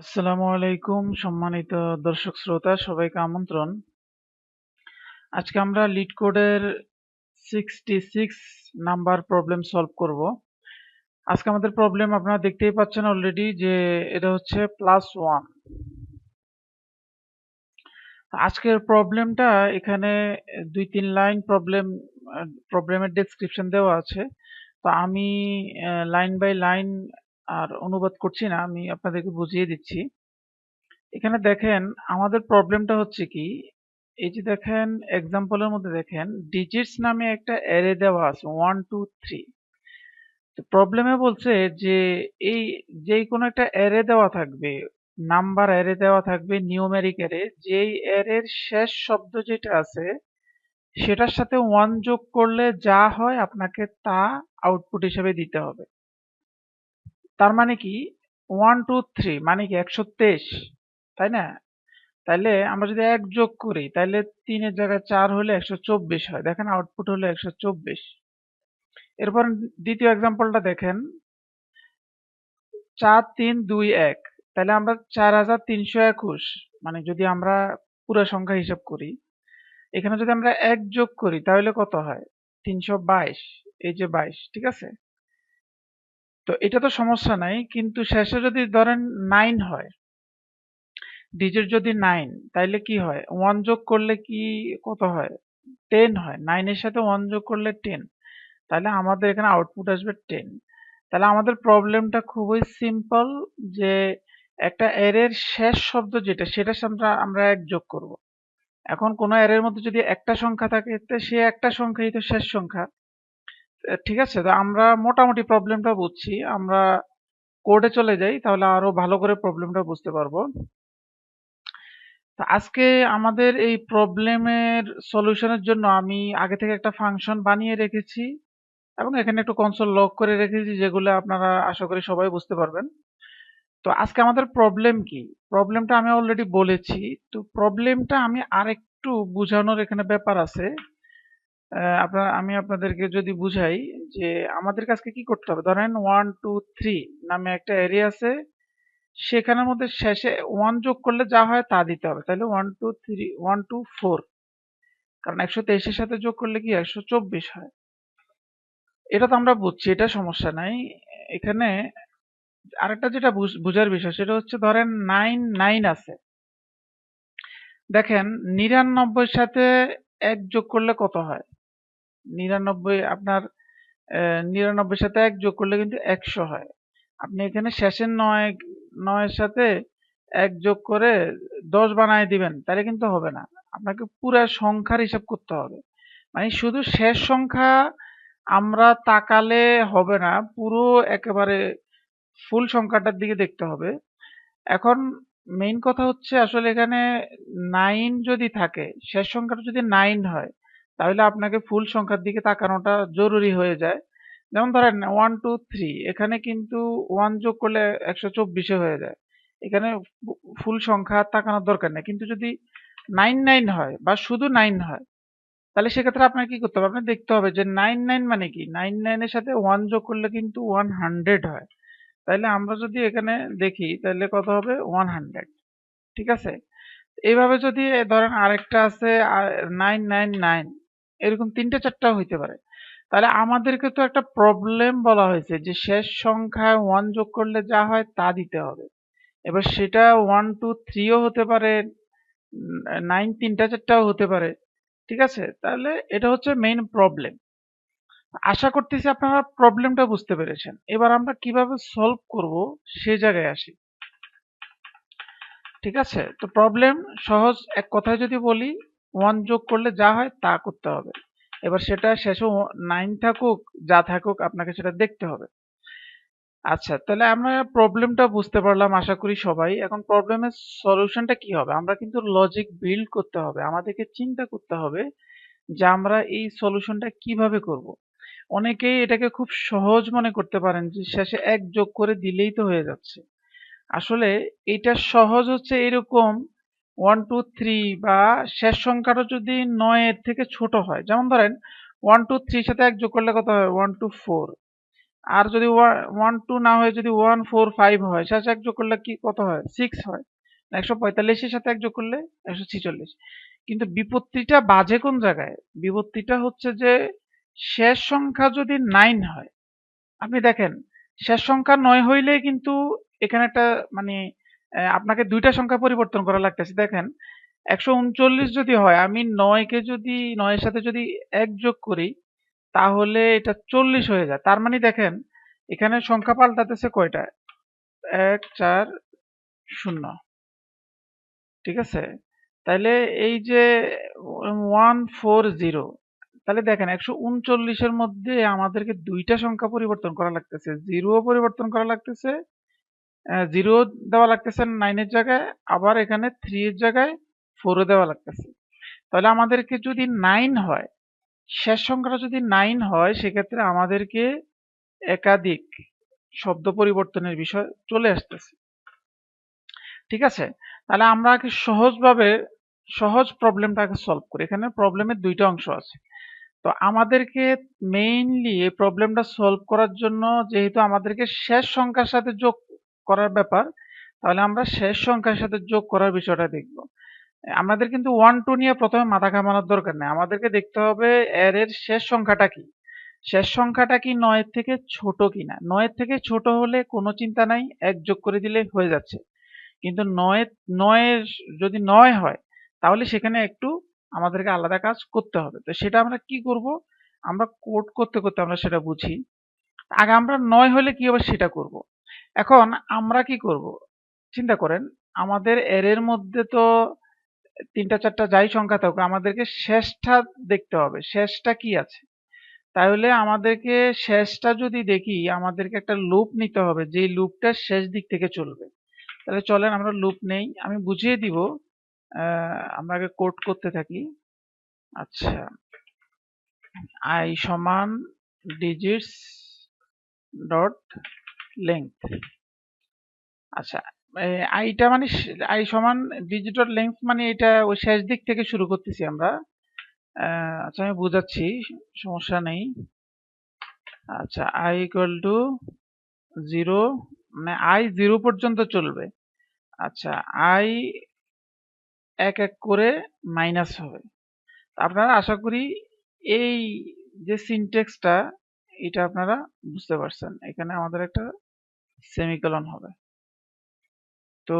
আসসালামু আলাইকুম, সম্মানিত দর্শক শ্রোতা, সবাইকে আমন্ত্রণ। আজকে আমরা লিড কোডের sixty six number problem solve করব। আজকে আমাদের প্রবলেম আপনারা দেখতেই পাচ্ছেন অলরেডি যে এটা হচ্ছে প্লাস ওয়ান আজকের প্রবলেমটা এখানে দুই তিন লাইন প্রবলেম প্রবলেমের ডেসক্রিপশন দেওয়া আছে। তো আমি লাইন বাই লাইন আর অনুবাদ করছি না, আমি আপনাদেরকে বুঝিয়ে দিচ্ছি। এখানে দেখেন, আমাদের প্রবলেমটা হচ্ছে কি, এই যে দেখেন এক্সাম্পলের মধ্যে দেখেন ডিজিটস নামে একটা অ্যারে দেওয়া আছে ওয়ান টু থ্রি তো প্রবলেমে বলছে যে, এই যেই কোনো একটা অ্যারে দেওয়া থাকবে নাম্বার অ্যারে দেওয়া থাকবে নিউমেরিক অ্যারে যেই অ্যারের শেষ শব্দ যেটা আছে, সেটার সাথে ওয়ান যোগ করলে যা হয়, আপনাকে তা আউটপুট হিসেবে দিতে হবে। তার মানে কি? ওয়ান টু থ্রি মানে কি একশো তেইশ? তাই না? তাইলে আমরা যদি এক যোগ করি তাহলে তিনের জায়গায় চার হলে একশো চব্বিশ হয়। দেখেন আউটপুট হলো একশো চব্বিশ। এরপর দ্বিতীয় এক্সাম্পলটা দেখেন। চার, তিন, দুই, এক। তাহলে আমরা চার হাজার তিনশো একুশ মানে যদি আমরা পুরো সংখ্যা হিসাব করি, এখানে যদি আমরা এক যোগ করি, তাহলে কত হয়? তিনশো বাইশ, এই যে বাইশ, ঠিক আছে? তো এটা তো সমস্যা নাই, কিন্তু শেষে যদি ধরেন নাইন হয় ডিজিট যদি নাইন তাইলে কি হয়? ওয়ান যোগ করলে কি, কত হয়? টেন হয়। নাইনের সাথে ওয়ান যোগ করলে টেন তাহলে আমাদের এখানে আউটপুট আসবে টেন তাহলে আমাদের প্রবলেমটা খুবই সিম্পল যে একটা এরের শেষ শব্দ যেটা সেটার সাথে আমরা এক যোগ করব। এখন কোনো এরের মধ্যে যদি একটা সংখ্যা থাকে, তো সে একটা সংখ্যাই তো শেষ সংখ্যা। ঠিক আছে, তো আমরা মোটামুটি প্রবলেমটা বুঝছি। আমরা কোডে চলে যাই, তাহলে আরও ভালো করে প্রবলেমটা বুঝতে পারব। আজকে আমাদের এই প্রবলেমের সলিউশনের জন্য আমি আগে থেকে একটা ফাংশন বানিয়ে রেখেছি এবং এখানে একটু কনসোল লক করে রেখেছি, যেগুলো আপনারা আশা করি সবাই বুঝতে পারবেন। তো আজকে আমাদের প্রবলেম কি? প্রবলেমটা আমি অলরেডি বলেছি। তো প্রবলেমটা আমি আরেকটু বোঝানোর এখানে ব্যাপার আছে। আপনার, আমি আপনাদেরকে যদি বুঝাই যে আমাদের কাছে কি করতে হবে? ধরেন ওয়ান টু থ্রি নামে একটা এরিয়া আছে, সেখানের মধ্যে শেষে ওয়ান যোগ করলে যা হয় তা দিতে হবে। তাহলে one two three one two four কারণ একশো তেইশের সাথে যোগ করলে কি একশো চব্বিশ হয়? এটা তো আমরা বুঝছি, এটা সমস্যা নাই। এখানে আরেকটা যেটা বুঝার বিষয়, সেটা হচ্ছে ধরেন নাইন নাইন আছে। দেখেন নিরানব্বই সাথে এক যোগ করলে কত হয়? নিরানব্বই আপনার নিরানব্বই সাথে এক যোগ করলে কিন্তু একশো হয়। আপনি এখানে শেষের নয়, নয়ের সাথে এক যোগ করে দশ বানায় দিবেন, তাহলে কিন্তু হবে না। আপনাকে পুরো সংখ্যার হিসাব করতে হবে। মানে শুধু শেষ সংখ্যা আমরা তাকালে হবে না, পুরো একেবারে ফুল সংখ্যাটার দিকে দেখতে হবে। এখন মেইন কথা হচ্ছে আসলে এখানে নাইন যদি থাকে, শেষ সংখ্যাটা যদি নাইন হয় তাহলে আপনাকে ফুল সংখ্যার দিকে তাকানোটা জরুরি হয়ে যায়। যেমন ধরেন ওয়ান টু থ্রি এখানে কিন্তু ওয়ান যোগ করলে একশো চব্বিশে হয়ে যায়। এখানে ফুল সংখ্যা তাকানোর দরকার নেই। কিন্তু যদি নাইন নাইন হয় বা শুধু নাইন হয়, তাহলে সেক্ষেত্রে আপনার কি করতে হবে? আপনার দেখতে হবে যে নাইন নাইন মানে কি? নাইন নাইনের সাথে ওয়ান যোগ করলে কিন্তু ওয়ান হান্ড্রেড হয়। তাহলে আমরা যদি এখানে দেখি, তাহলে কত হবে? ওয়ান হান্ড্রেড ঠিক আছে? এইভাবে যদি ধরেন আরেকটা আছে নাইন নাইন নাইন এরকম তিনটে চারটাও হইতে পারে। তাহলে আমাদেরকে তো একটা প্রবলেম বলা হয়েছে যে শেষ সংখ্যায় ওয়ান যোগ করলে যা হয় তা দিতে হবে। এবার সেটা ওয়ান টু থ্রিও হতে পারে নাইন তিনটা চারটাও হতে পারে। ঠিক আছে? তাহলে এটা হচ্ছে মেইন প্রবলেম আশা করতেছি আপনারা প্রবলেমটা বুঝতে পেরেছেন। এবার আমরা কীভাবে সলভ করব সে জায়গায় আসি। ঠিক আছে? তো প্রবলেম সহজ, এক কথায় যদি বলি ওয়ান যোগ করলে যা হয় তা করতে হবে। এবার সেটা শেষে নাইন থাকুক, যা থাকুক, আপনাকে সেটা দেখতে হবে। আচ্ছা তাহলে আমরা প্রবলেমটা বুঝতে পারলাম, আশা করি সবাই। এখন প্রবলেমের সলিউশনটা কি হবে? আমরা কিন্তু লজিক বিল্ড করতে হবে। আমাদেরকে চিন্তা করতে হবে যে আমরা এই সলিউশনটা কীভাবে করব। অনেকেই এটাকে খুব সহজ মনে করতে পারেন যে শেষে এক যোগ করে দিলেই তো হয়ে যাচ্ছে। আসলে এটা সহজ হচ্ছে এরকম ওয়ান টু থ্রি বা শেষ সংখ্যাটা যদি নয়ের থেকে ছোট হয়, যেমন ধরেন ওয়ান টু থ্রির সাথে এক যোগ করলে কত হয় ওয়ান টু ফোর আর যদি ওয়ান টু না হয়ে যদি ওয়ান ফোর ফাইভ হয়, শেষ এক যোগ করলে কি কত হয়? সিক্স হয়। একশো পঁয়তাল্লিশের সাথে এক যোগ করলে একশো ছিচল্লিশ। কিন্তু বিপত্তিটা বাজে কোন জায়গায়? বিপত্তিটা হচ্ছে যে শেষ সংখ্যা যদি নাইন হয়, আপনি দেখেন, শেষ সংখ্যা নয় হইলে কিন্তু এখানে একটা মানে আপনাকে দুইটা সংখ্যা পরিবর্তন করা লাগতেছে। দেখেন, একশো উনচল্লিশ যদি হয়, আমি নয়কে যদি, নয়ের সাথে যদি এক যোগ করি, তাহলে এটা চল্লিশ হয়ে যায়। তার মানে দেখেন, এখানে সংখ্যা পাল্টাতেছে কয়টা? এক, চার, শূন্য। ঠিক আছে? তাহলে এই যে, ওয়ান, ফোর, জিরো তাহলে দেখেন, একশো উনচল্লিশের মধ্যে আমাদেরকে দুইটা সংখ্যা পরিবর্তন করা লাগতেছে। জিরো পরিবর্তন করা লাগতেছে জিরো দেওয়া লাগতেছে নাইনের জায়গায়, আবার এখানে থ্রি এর জায়গায় ফোরও দেওয়া লাগতেছে। তাহলে আমাদেরকে যদি নাইন হয়, শেষ সংখ্যাটা যদি নাইন হয়, সেক্ষেত্রে আমাদেরকে একাধিক শব্দ পরিবর্তনের বিষয় চলে আসতেছে। ঠিক আছে? তাহলে আমরা আগে সহজভাবে, সহজ প্রবলেমটাকে সলভ করি। এখানে প্রবলেমের দুইটা অংশ আছে। তো আমাদেরকে মেইনলি এই প্রবলেমটা সলভ করার জন্য যেহেতু আমাদেরকে শেষ সংখ্যার সাথে যোগ করার ব্যাপার, তাহলে আমরা শেষ সংখ্যার সাথে যোগ করার বিষয়টা দেখব। আমাদের কিন্তু ওয়ান টু নিয়ে প্রথমে মাথা ঘামানোর দরকার নেই। আমাদেরকে দেখতে হবে এর এর শেষ সংখ্যাটা কি? শেষ সংখ্যাটা কি নয়ের থেকে ছোট কিনা? নয়ের থেকে ছোট হলে কোনো চিন্তা নাই, এক যোগ করে দিলে হয়ে যাচ্ছে। কিন্তু নয়, নয়ের যদি নয় হয়, তাহলে সেখানে একটু আমাদেরকে আলাদা কাজ করতে হবে। তো সেটা আমরা কি করব? আমরা কোড করতে করতে আমরা সেটা বুঝি। আগে আমরা নয় হলে কি হবে সেটা করব। এখন আমরা কি করব? চিন্তা করেন, আমাদের এর মধ্যে তো তিনটা, চারটা যাই সংখ্যা থাকুক, আমাদেরকে শেষটা দেখতে হবে। শেষটা কি আছে? তাহলে আমাদেরকে শেষটা যদি দেখি, আমাদেরকে একটা লুপ নিতে হবে যে লুপটা শেষ দিক থেকে চলবে। তাহলে চলেন, আমরা লুপ নেই। আমি বুঝিয়ে দিব আমরা আগে কোড করতে থাকি। আচ্ছা। আই সমান ডিজিটস ডট লেংথ আচ্ছা আইটা মানে আই সমান ডিজিটাল লেংথ মানে এটা ওই শেষ দিক থেকে শুরু করতেছি আমরা। আচ্ছা আমি বুঝাচ্ছি, সমস্যা নেই। আচ্ছা আই ইকুয়াল টু জিরো মানে আই জিরো পর্যন্ত চলবে। আচ্ছা আই এক এক করে মাইনাস হবে। আপনারা আশা করি এই যে সিনটেক্সটা এটা আপনারা বুঝতে পারছেন। এখানে আমাদের একটা সেমিকলন হবে। তো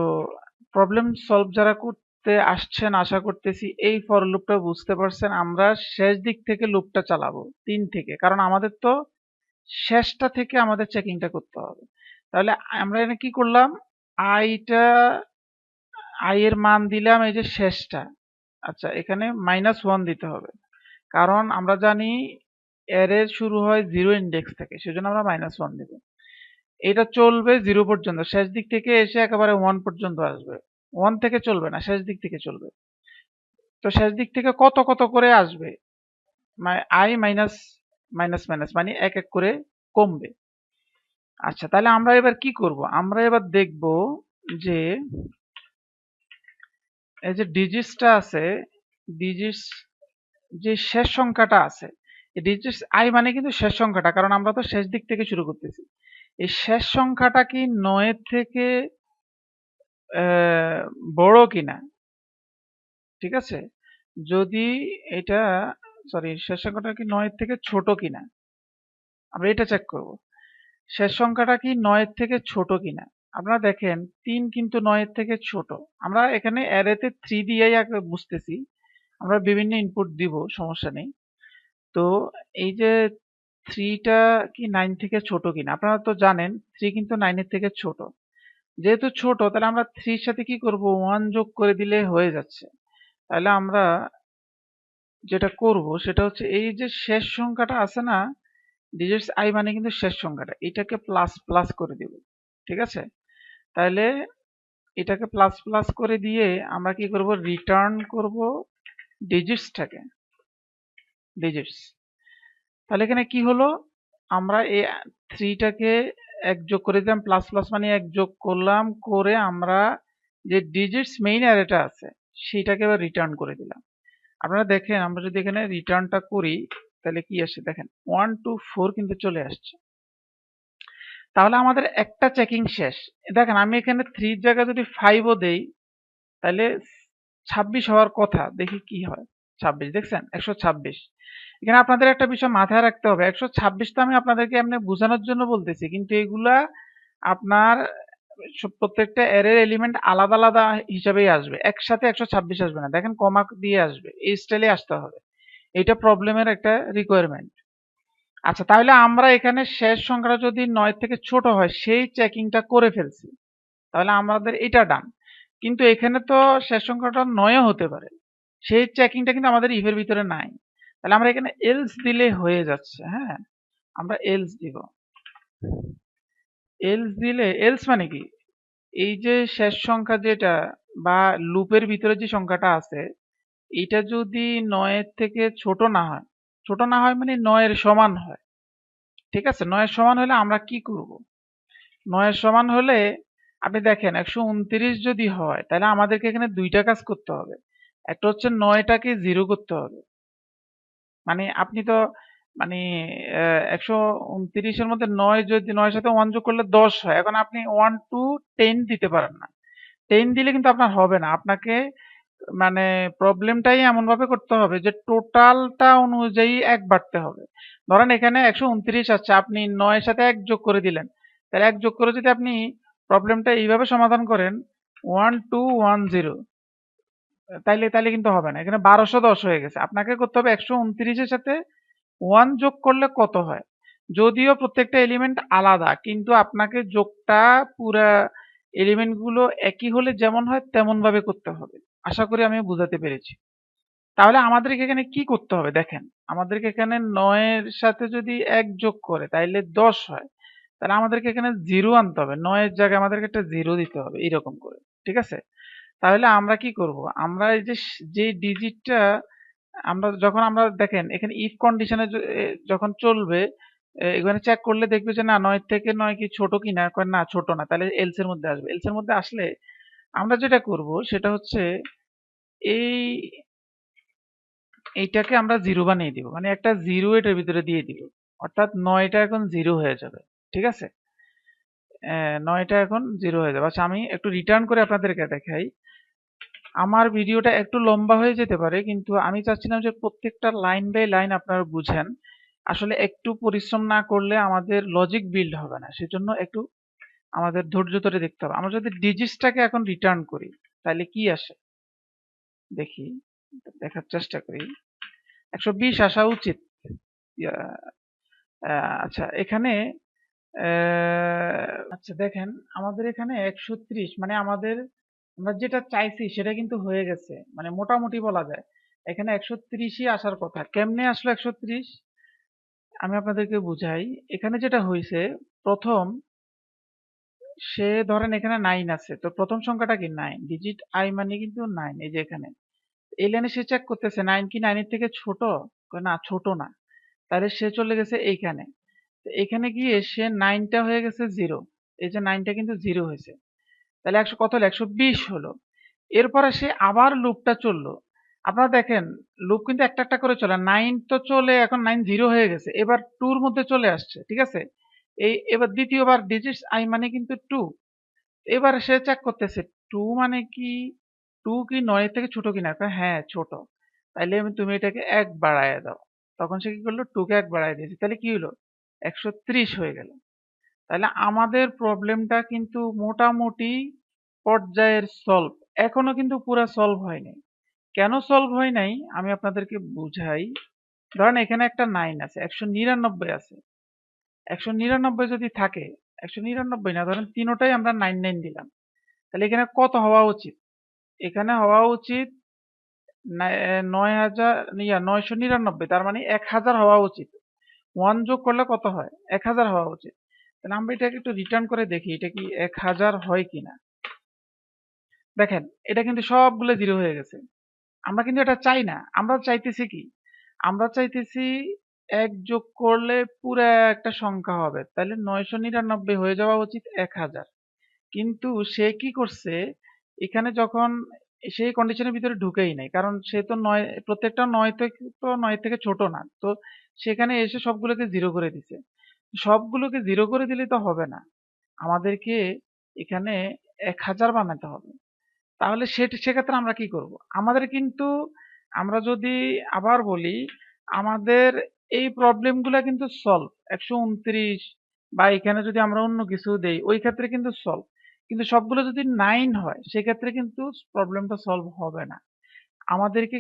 প্রবলেম সলভ যারা করতে আসছেন, আশা করতেছি এই ফর লুপটা বুঝতে পারছেন। আমরা শেষ দিক থেকে লুপটা চালাবো, তিন থেকে। কারণ আমাদের তো শেষটা থেকে আমাদের চেকিংটা করতে হবে। তাহলে আমরা এখানে কি করলাম? আইটা আই এর মান দিলাম এই যে শেষটা। আচ্ছা এখানে মাইনাস ওয়ান দিতে হবে। কারণ আমরা জানি এর শুরু হয় জিরো ইন্ডেক্স থেকে, সেজন্য আমরা মাইনাস ওয়ান দিব। এটা চলবে জিরো পর্যন্ত, শেষ দিক থেকে এসে একেবারে ওয়ান পর্যন্ত আসবে। ওয়ান থেকে চলবে না, শেষ দিক থেকে চলবে। তো শেষ দিক থেকে কত কত করে আসবে? আই মাইনাস মাইনাস মাইনাস মানে এক এক করে কমবে। আচ্ছা তাহলে আমরা এবার কি করব? আমরা এবার দেখব যে এই যে ডিজিটসটা আছে ডিজিটস যে শেষ সংখ্যাটা আছে এই ডিজিটস আই মানে কিন্তু শেষ সংখ্যাটা, কারণ আমরা তো শেষ দিক থেকে শুরু করতেছি। এই শেষ সংখ্যাটা কি নয়ের থেকে বড় কিনা? ঠিক আছে? যদি এটা সরি শেষ সংখ্যাটা কি নয়ের থেকে ছোট কিনা? আমরা এটা চেক করব। শেষ সংখ্যাটা কি নয়ের থেকে ছোট কিনা? আপনারা দেখেন, তিন কিন্তু নয়ের থেকে ছোট। আমরা এখানে অ্যারেতে থ্রি দিয়েই বুঝতেছি। আমরা বিভিন্ন ইনপুট দিব, সমস্যা নেই। তো এই যে থ্রিটা কি নাইন থেকে ছোট কিনা? আপনারা তো জানেন থ্রি কিন্তু নাইনের থেকে ছোট। যেহেতু ছোট, তাহলে আমরা থ্রির সাথে কি করব? ওয়ান যোগ করে দিলে হয়ে যাচ্ছে। তাহলে আমরা যেটা করব, সেটা হচ্ছে এই যে শেষ সংখ্যাটা আছে না ডিজিটস আই মানে কিন্তু শেষ সংখ্যাটা। এটাকে প্লাস প্লাস করে দিব, ঠিক আছে? তাহলে এটাকে প্লাস প্লাস করে দিয়ে আমরা কি করব? রিটার্ন করব ডিজিটসটাকে ডিজিটস তাহলে এখানে কি হলো? আমরা এই থ্রিটাকে এক যোগ করে দিলাম প্লাস প্লাস মানে এক যোগ করলাম, করে আমরা যে ডিজিটস মেইন অ্যারেটা আছে সেইটাকে এবার রিটার্ন করে দিলাম। আপনারা দেখেন, আমরা যদি এখানে রিটার্নটা করি, তাহলে কি আসে? দেখেন ওয়ান টু ফোর কিন্তু চলে আসছে। তাহলে আমাদের একটা চেকিং শেষ। দেখেন, আমি এখানে থ্রির জায়গায় যদি ফাইভও দেই, তাহলে ছাব্বিশ হওয়ার কথা, দেখি কি হয়। ছাব্বিশ, দেখছেন? একশো ছাব্বিশ। এখানে আপনাদের একটা বিষয় মাথায় রাখতে হবে। একশো ছাব্বিশ তো আমি আপনাদেরকে এমনি বোঝানোর জন্য বলতেছি, কিন্তু এগুলা আপনার প্রত্যেকটা এরের এলিমেন্ট আলাদা আলাদা হিসাবেই আসবে। একসাথে একশো ছাব্বিশ আসবে না। দেখেন কমা দিয়ে আসবে। এই স্টাইলে আসতে হবে। এটা প্রবলেমের একটা রিকোয়ারমেন্ট আচ্ছা তাহলে আমরা এখানে শেষ সংখ্যাটা যদি নয় থেকে ছোট হয়, সেই চেকিংটা করে ফেলছি। তাহলে আমাদের এটা ডান কিন্তু এখানে তো শেষ সংখ্যাটা নয়ও হতে পারে। সেই চেকিংটা কিন্তু আমাদের ইভের ভিতরে নাই। তাহলে আমরা এখানে এলস দিলে হয়ে যাচ্ছে হ্যাঁ? আমরা এলস দিব। এলস দিলে এলস মানে কি? এই যে শেষ সংখ্যা যেটা বা লুপের ভিতরে যে সংখ্যাটা আছে, এটা যদি নয়ের থেকে ছোট না হয়, ছোট না হয় মানে নয়ের সমান হয়। ঠিক আছে? নয়ের সমান হলে আমরা কি করব? নয়ের সমান হলে, আপনি দেখেন একশো উনত্রিশ যদি হয়, তাহলে আমাদেরকে এখানে দুইটা কাজ করতে হবে। একটা হচ্ছে নয়টাকে জিরো করতে হবে। মানে আপনি তো মানে একশো উনত্রিশের মধ্যে নয় যদি, নয়ের সাথে ওয়ান যোগ করলে দশ হয়। এখন আপনি ওয়ান টু টেন দিতে পারেন না। টেন দিলে কিন্তু আপনার হবে না। আপনাকে মানে প্রবলেমটাই এমন ভাবে করতে হবে যে টোটালটা অনুযায়ী এক বাড়তে হবে। ধরেন এখানে একশো উনত্রিশ আছে, আপনি নয়ের সাথে এক যোগ করে দিলেন। তাহলে এক যোগ করে যদি আপনি প্রবলেমটা এইভাবে সমাধান করেন ওয়ান টু ওয়ান জিরো তাইলে তাইলে কিন্তু হবে না। এখানে বারোশো দশ হয়ে গেছে। আপনাকে করতে হবে একশো উনত্রিশের সাথে ওয়ান যোগ করলে কত হয়? যদিও প্রত্যেকটা এলিমেন্ট আলাদা, কিন্তু আপনাকে যোগটা পুরা এলিমেন্টগুলো একই হলে যেমন হয় তেমন ভাবে করতে হবে। আশা করি আমি বুঝাতে পেরেছি। তাহলে আমাদেরকে এখানে কি করতে হবে? দেখেন, আমাদেরকে এখানে নয়ের সাথে যদি এক যোগ করে, তাইলে দশ হয়। তাহলে আমাদেরকে এখানে জিরো আনতে হবে। নয়ের জায়গায় আমাদেরকে একটা জিরো দিতে হবে এইরকম করে। ঠিক আছে? তাহলে আমরা কি করব? আমরা এই যে ডিজিটটা আমরা যখন আমরা দেখেন, এখানে ইফ কন্ডিশনে যখন চলবে এখানে চেক করলে দেখবে যে না, নয় থেকে নয় কি ছোট কিনা কয় না, ছোট না। তাহলে এলস এর মধ্যে আসবে। এলস এর মধ্যে আসলে আমরা যেটা করব সেটা হচ্ছে এই, এইটাকে আমরা জিরো বানিয়ে দিব। মানে একটা জিরো এটার ভিতরে দিয়ে দিব। অর্থাৎ নয়টা এখন জিরো হয়ে যাবে। ঠিক আছে? নয়টা এখন জিরো হয়ে যাবে। আচ্ছা আমি একটু রিটার্ন করে আপনাদেরকে দেখাই। আমার ভিডিওটা একটু লম্বা হয়ে যেতে পারে, কিন্তু আমি চাচ্ছিলাম যে প্রত্যেকটা লাইন বাই লাইন আপনারা বুঝেন। আসলে একটু পরিশ্রম না করলে আমাদের লজিক বিল্ড হবে না, সেজন্য একটু আমাদের ধৈর্য ধরে দেখতে হবে। আমরা যদি ডিজিটসটাকে এখন রিটার্ন করি, তাহলে কি আসে? দেখি, দেখার চেষ্টা করি। একশো বিশ আসা উচিত। আচ্ছা এখানে আচ্ছা দেখেন, আমাদের এখানে একশো ত্রিশ মানে আমাদের, আমরা যেটা চাইছি সেটা কিন্তু হয়ে গেছে মানে মোটামুটি বলা যায়। এখানে একশো ত্রিশই আসার কথা। কেমনে আসলো একশো ত্রিশ? আমি আপনাদেরকে বুঝাই। এখানে যেটা হয়েছে প্রথম সে ধরেন এখানে নাইন আছে, তো প্রথম সংখ্যাটা কি নাইন? ডিজিট আই মানে কিন্তু নাইন, এই যে এখানে। এই লাইনে সে চেক করতেছে, নাইন কি নাইনের থেকে ছোট? না ছোট না। তাহলে সে চলে গেছে এইখানে। এখানে গিয়ে সে নাইনটা হয়ে গেছে জিরো এই যে নাইনটা কিন্তু জিরো হয়েছে। তাহলে একশো কত হলো? একশো বিশ হলো। এরপরে সে আবার লুপটা চলল। আপনারা দেখেন লুপ কিন্তু একটা একটা করে চলে। নাইন তো চলে, এখন নাইন জিরো হয়ে গেছে। এবার টুর মধ্যে চলে আসছে, ঠিক আছে? এই এবার দ্বিতীয়বার ডিজিটস আই মানে কিন্তু টু এবার সে চেক করতেছে টু মানে কি? টু কি নয় থেকে ছোট কিনা? হ্যাঁ ছোট। তাইলে আমি তুমি এটাকে এক বাড়ায় দাও। তখন সে কি করল? টুকে এক বাড়ায় দিয়েছে। তাহলে কি হলো? একশো ত্রিশ হয়ে গেল। তাহলে আমাদের প্রবলেমটা কিন্তু মোটামুটি পর্যায়ের সলভ এখনও কিন্তু পুরো সলভ হয় নাই। কেন সলভ হয় নাই? আমি আপনাদেরকে বুঝাই। ধরেন এখানে একটা নাইন আছে, একশো নিরানব্বই আছে। একশো নিরানব্বই যদি থাকে, একশো নিরানব্বই না, ধরেন তিনোটাই আমরা নাইন নাইন দিলাম। তাহলে এখানে কত হওয়া উচিত? এখানে হওয়া উচিত নয় হাজার নয়শো নিরানব্বই, তার মানে এক হাজার হওয়া উচিত। ওয়ান যোগ করলে কত হয়? এক হাজার হওয়া উচিত। তাহলে আমরা এটাকে একটু রিটার্ন করে দেখি, এটা কি এক হাজার হয় কিনা? দেখেন, এটা কিন্তু সবগুলো জিরো হয়ে গেছে। আমরা কিন্তু এটা চাই না। আমরা চাইতেছি কি? আমরা চাইতেছি এক যোগ করলে পুরো একটা সংখ্যা হবে। তাহলে নয়শো নিরানব্বই হয়ে যাওয়া উচিত এক হাজার। কিন্তু সে কি করছে? এখানে যখন সেই কন্ডিশনের ভিতরে ঢুকেই নাই। কারণ সে তো নয়, প্রত্যেকটা নয় থেকে তো নয় থেকে ছোট না। তো সেখানে এসে সবগুলোকে জিরো করে দিছে। সবগুলোকে জিরো করে দিলে তো হবে না। আমাদেরকে এখানে এক হাজার বানাতে হবে। তাহলে সেক্ষেত্রে আমরা কি করব? আমাদের কিন্তু, আমরা যদি আবার বলি, আমাদের এই প্রবলেমগুলো কিন্তু সলভ একশো উনত্রিশ বা এখানে যদি আমরা অন্য কিছু দেই, ওই ক্ষেত্রে কিন্তু সলভ কিন্তু সবগুলো যদি নাইন হয়, সেক্ষেত্রে কিন্তু প্রবলেমটা সলভ হবে না। আমাদেরকে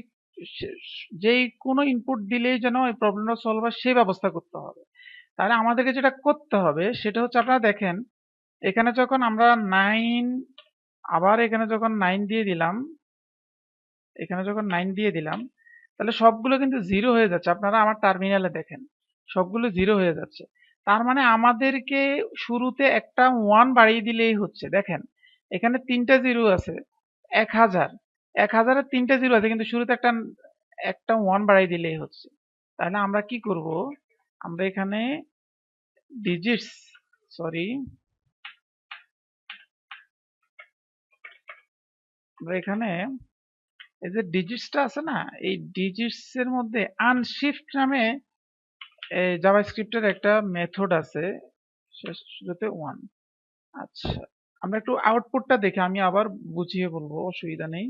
যেই কোনো ইনপুট দিলেই যেন এই প্রবলেমটা সলভ হয়, সেই ব্যবস্থা করতে হবে। তাহলে আমাদেরকে যেটা করতে হবে, সেটা হচ্ছে আপনারা দেখেন, এখানে যখন আমরা নাইন আবার এখানে যখন নাইন দিয়ে দিলাম, এখানে যখন নাইন দিয়ে দিলাম, তাহলে সবগুলো কিন্তু জিরো হয়ে যাচ্ছে। আপনারা আমার টার্মিনালে দেখেন, সবগুলো জিরো হয়ে যাচ্ছে। তার মানে আমাদেরকে শুরুতে একটা ওয়ান বাড়িয়ে দিলেই হচ্ছে। দেখেন, এখানে তিনটা জিরো আছে, এক হাজার। এক হাজারের তিনটা জিরো আছে, কিন্তু শুরুতে একটা একটা ওয়ান বাড়িয়ে দিলেই হচ্ছে। তাহলে আমরা কি করব? আমরা এখানে ডিজিটস সরি আমরা এখানে, এই যে ডিজিটসটা আছে না, এই ডিজিটস এর মধ্যে আনশিফট নামে জাভাস্ক্রিপ্টের একটা মেথড আছে শুরুতে ওয়ান আচ্ছা আমরা একটু আউটপুটটা দেখে, আমি আবার বুঝিয়ে বলব, অসুবিধা নেই।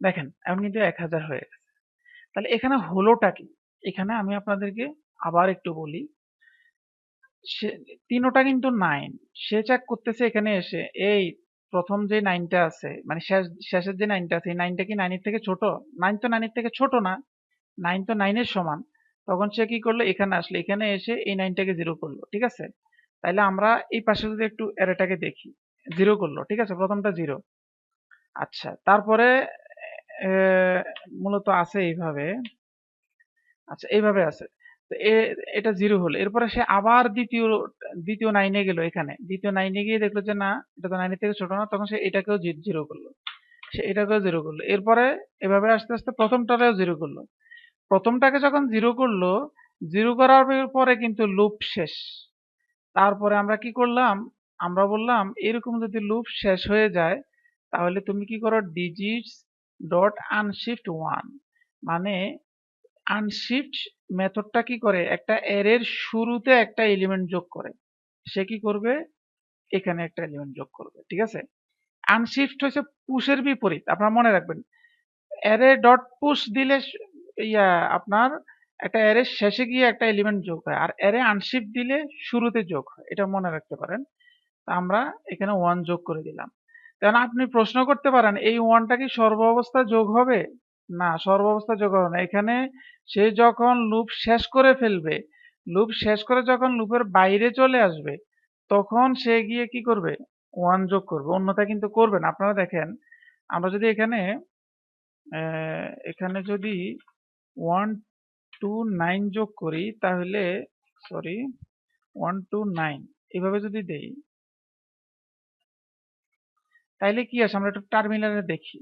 দেখেন এখন কিন্তু এক হাজার হয়ে গেছে। তাহলে এখানে হলোটা কি? এখানে আমি আপনাদেরকে আবার একটু বলি, সে, তিনোটা কিন্তু নাইন সে চেক করতেছে এখানে এসে, এই প্রথম যে নাইনটা আছে মানে শেষ, শেষের যে নাইনটা আছে, এই নাইনটা কি নাইনের থেকে ছোট? নাইন তো নাইনের থেকে ছোট না নাইন তো নাইনের সমান। তখন সে কি করল? এখানে আসলে, এখানে এসে এই নাইনটাকে জিরো করল, ঠিক আছে? তাইলে আমরা এই পাশে যদি একটু এরেটাকে দেখি জিরো করল, ঠিক আছে? প্রথমটা জিরো আচ্ছা তারপরে মূলত আছে এইভাবে। আচ্ছা এইভাবে আছে। এটা জিরো হলো। এরপরে সে আবার দ্বিতীয় দ্বিতীয় নাইনে গেল এখানে। দ্বিতীয় নাইনে গিয়ে দেখল যে, না, এটা তো নাইনের থেকে ছোট না। তখন সে এটাকেও জিরো করল। সে এটাকেও জিরো করল। এরপরে এভাবে আস্তে আস্তে প্রথমটারেও জিরো করল। প্রথমটাকে যখন জিরো করল জিরো করার পরে কিন্তু লুপ শেষ। তারপরে আমরা কি করলাম? আমরা বললাম, এরকম যদি লুপ শেষ হয়ে যায়, তাহলে তুমি কি করো? ডিজিটস ডট আনশিফট ওয়ান মানে আনশিফট মেথডটা কি করে? একটা এরের শুরুতে একটা এলিমেন্ট যোগ করে। সে কি করবে? এখানে একটা এলিমেন্ট যোগ করবে, ঠিক আছে? আনশিফট হচ্ছে পুশের বিপরীত। আপনারা মনে রাখবেন অ্যারে ডট পুশ দিলে ইয়া, আপনার একটা অ্যারে শেষে গিয়ে একটা এলিমেন্ট যোগ হয়, আর অ্যারে আনশিফট দিলে শুরুতে যোগ হয়। এটা মনে রাখতে পারেন। তা আমরা এখানে ওয়ান যোগ করে দিলাম। কারণ আপনি প্রশ্ন করতে পারেন, এই ওয়ানটা কি সর্বাবস্থা যোগ হবে? না, সর্বাবস্থা যোগ হবে না। এখানে সে যখন লুপ শেষ করে ফেলবে লুপ শেষ করে যখন লুপের বাইরে চলে আসবে, তখন সে গিয়ে কি করবে? ওয়ান যোগ করবে। অন্যতা কিন্তু করবে না। আপনারা দেখেন, আমরা যদি এখানে এখানে যদি ওয়ান টু নাইন যোগ করি, তাহলে সরি ওয়ান টু নাইন এভাবে যদি দেই তাইলে কি আছে আমরা একটু টার্মিনালে দেখি।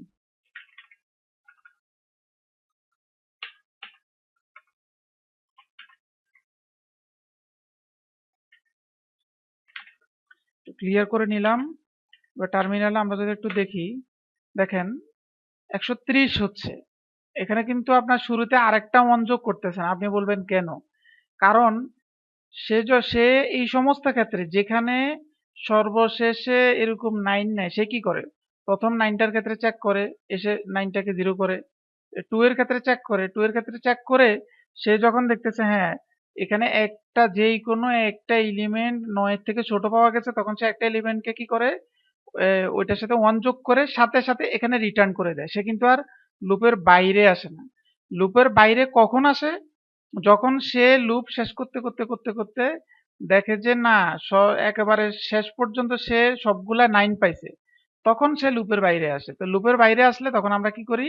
ক্লিয়ার করে নিলাম। এবার টার্মিনালে আমরা যদি একটু দেখি, দেখেন, একশো ত্রিশ হচ্ছে। এখানে কিন্তু আপনার শুরুতে আরেকটা ওয়ান যোগ করতেছেন আপনি বলবেন কেন? কারণ সে সে এই সমস্ত ক্ষেত্রে যেখানে সর্বশেষে এরকম নাইন নেয়, সে কি করে? প্রথম নাইনটার ক্ষেত্রে চেক করে, এসে নাইনটাকে জিরো করে। টু এর ক্ষেত্রে চেক করে টু এর ক্ষেত্রে চেক করে, সে যখন দেখতেছে হ্যাঁ এখানে একটা যেই কোনো একটা এলিমেন্ট নয়ের থেকে ছোট পাওয়া গেছে, তখন সে একটা এলিমেন্টকে কি করে? ওইটার সাথে ওয়ান যোগ করে সাথে সাথে এখানে রিটার্ন করে দেয়। সে কিন্তু আর লুপের বাইরে আসে না। লুপের বাইরে কখন আসে? যখন সে লুপ শেষ করতে করতে করতে করতে দেখে যে না একেবারে শেষ পর্যন্ত সে সবগুলা নাইন পাইছে, তখন সে লুপের বাইরে আসে। তো লুপের বাইরে আসলে তখন আমরা কি করি?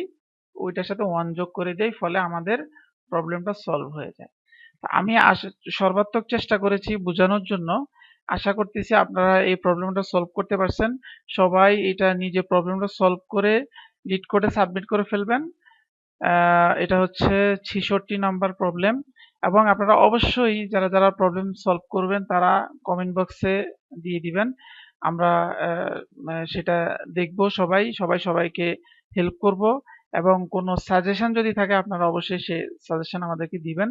ওইটার সাথে ওয়ান যোগ করে দেই, ফলে আমাদের প্রবলেমটা সলভ হয়ে যায়। আমি সর্বাত্মক চেষ্টা করেছি বোঝানোর জন্য। আশা করতেছি আপনারা এই প্রবলেমটা সলভ করতে পারছেন। সবাই এটা নিজে প্রবলেমটা সলভ করে লিড কোডে সাবমিট করে ফেলবেন। এটা হচ্ছে ছিষট্টি নাম্বার প্রবলেম এবং আপনারা অবশ্যই যারা যারা প্রবলেম সলভ করবেন, তারা কমেন্ট বক্সে দিয়ে দিবেন। আমরা সেটা দেখব সবাই। সবাই সবাইকে হেল্প করব। এবং কোনো সাজেশন যদি থাকে, আপনারা অবশ্যই সে সাজেশন আমাদেরকে দিবেন।